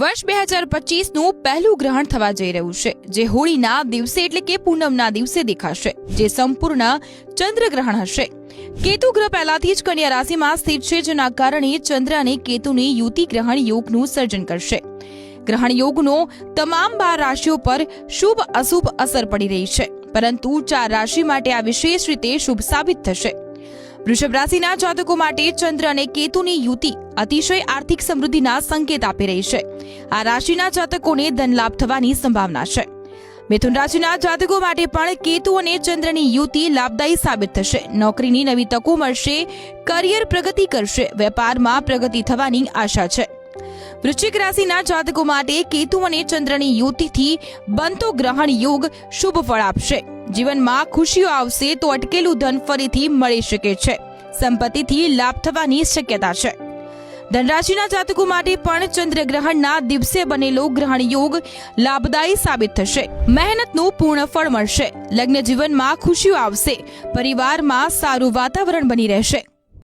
વર્ષ બે હજાર પચીસનું પહેલું ગ્રહણ થવા જઈ રહ્યું છે, જે હોળીના દિવસે એટલે કે પૂનમના દિવસે દેખાશે, જે સંપૂર્ણ ચંદ્રગ્રહણ હશે. કેતુ ગ્રહ પહેલાથી જ કન્યા રાશિમાં સ્થિત છે, જેના કારણે ચંદ્ર અને કેતુની યુતિ ગ્રહણ યોગનું સર્જન કરશે. ગ્રહણ યોગનો તમામ બાર રાશિઓ પર શુભ અશુભ અસર પડી રહી છે, પરંતુ ચાર રાશિ માટે આ વિશેષ રીતે શુભ સાબિત થશે. વૃષભ રાશિના જાતકો માટે ચંદ્ર અને કેતુની યુતિ અતિશય આર્થિક સમૃદ્ધિના સંકેત આપી રહી છે. આ રાશિના જાતકોને ધનલાભ થવાની સંભાવના છે. મિથુન રાશિના જાતકો માટે પણ કેતુ અને ચંદ્રની યુતિ લાભદાયી સાબિત થશે. નોકરીની નવી તકો મળશે, કરિયર પ્રગતિ કરશે, વેપારમાં પ્રગતિ થવાની આશા છે. વૃશ્ચિક રાશિના જાતકો માટે કેતુ અને ચંદ્રની યુતિથી બનતો ગ્રહણ યોગ શુભ ફળ આપશે. જીવનમાં ખુશીઓ આવશે તો અટકેલું ધન ફરીથી મળી શકે છે. સંપત્તિથી લાભ થવાની શક્યતા છે. ધનરાશિના જાતકો માટે પણ ચંદ્રગ્રહણના દિવસે બનેલો ગ્રહણ યોગ લાભદાયી સાબિત થશે. મહેનતનું પૂર્ણ ફળ મળશે. લગ્ન જીવનમાં ખુશીઓ આવશે. પરિવારમાં સારું વાતાવરણ બની રહેશે.